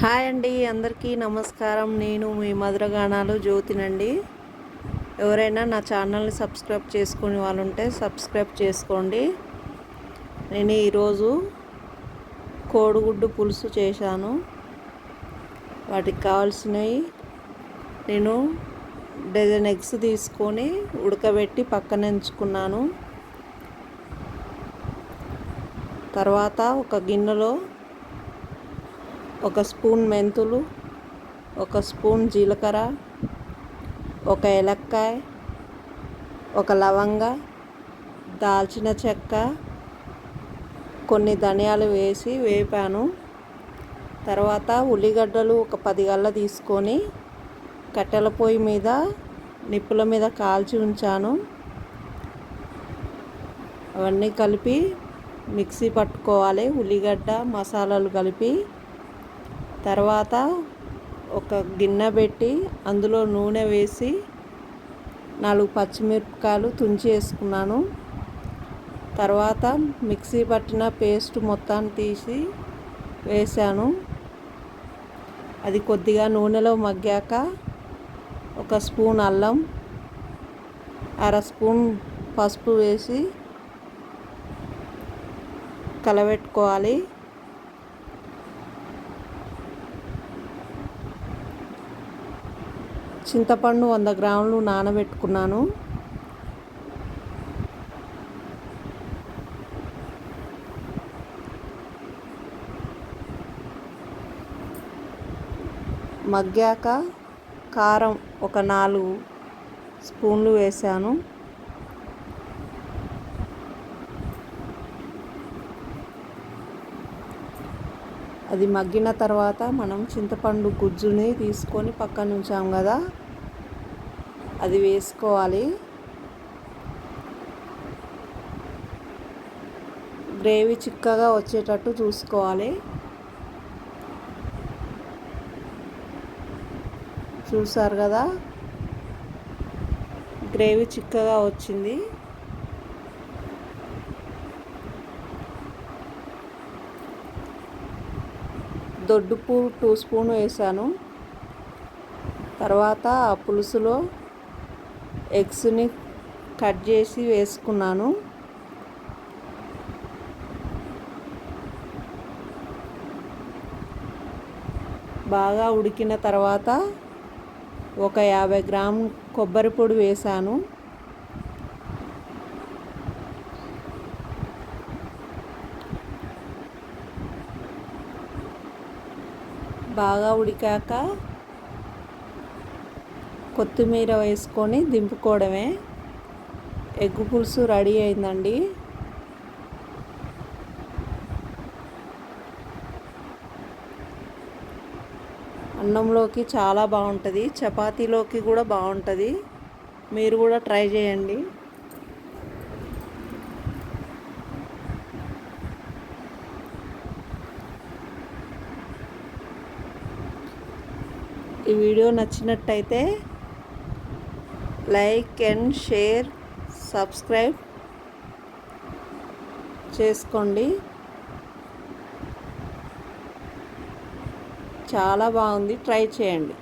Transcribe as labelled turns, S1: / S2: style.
S1: Hi అండి అందరికీ నమస్కారం. నేను మీ మధురగానాలు జ్యోతినండి. ఎవరైనా నా ఛానల్ని సబ్స్క్రైబ్ చేసుకునే వాళ్ళు ఉంటే సబ్స్క్రైబ్ చేసుకోండి. నేను ఈరోజు కోడిగుడ్డు పులుసు చేశాను. వాటికి కావాల్సినవి నేను డజన్ ఎగ్స్ తీసుకొని ఉడకబెట్టి పక్కన ఎంచుకున్నాను. తర్వాత ఒక గిన్నెలో ఒక స్పూన్ మెంతులు ఒక స్పూన్ జీలకర్ర ఒక ఎలక్కాయ ఒక లవంగ దాల్చిన చెక్క కొన్ని ధనియాలు వేసి వేపాను. తర్వాత ఉల్లిగడ్డలు ఒక పది గల్ల తీసుకొని కట్టెల పొయ్యి మీద నిప్పుల మీద కాల్చి ఉంచాను. అవన్నీ కలిపి మిక్సీ పట్టుకోవాలి ఉల్లిగడ్డ మసాలాలు కలిపి. తర్వాత ఒక గిన్నె పెట్టి అందులో నూనె వేసి నాలుగు పచ్చిమిరపకాయలు తుంచి వేసుకున్నాను. తర్వాత మిక్సీ పట్టిన పేస్ట్ మొత్తాన్ని తీసి వేసాను అది కొద్దిగా నూనెలో మగ్గాక ఒక స్పూన్ అల్లం అర స్పూన్ పసుపు వేసి కలబెట్టుకోవాలి. చింతపండు వంద గ్రాములు నానబెట్టుకున్నాను. మగ్గాక కారం ఒక నాలుగు స్పూన్లు వేసాను. అది మగ్గిన తర్వాత మనం చింతపండు గుజ్జుని తీసుకొని పక్కన ఉంచాం కదా అది వేసుకోవాలి. గ్రేవీ చిక్కగా వచ్చేటట్టు చూసుకోవాలి. చూసారు కదా? గ్రేవీ చిక్కగా వచ్చింది. దొడ్డుపు టూ స్పూన్ వేసాను. తర్వాత ఆ పులుసులో ఎగ్స్ని కట్ చేసి వేసుకున్నాను. బాగా ఉడికిన తర్వాత ఒక యాభై గ్రామ్ కొబ్బరి పొడి వేసాను. బాగా ఉడికాక కొత్తిమీర వేసుకొని దింపుకోవడమే. ఎగ్ పులుసు రెడీ అయిందండి. అన్నంలోకి చాలా బాగుంటుంది. చపాతీలోకి కూడా బాగుంటుంది. మీరు కూడా ట్రై చేయండి. ఈ వీడియో నచ్చినట్టయితే లైక్ అండ్ షేర్ సబ్స్క్రైబ్ చేసుకోండి. చాలా బాగుంది. ట్రై చేయండి.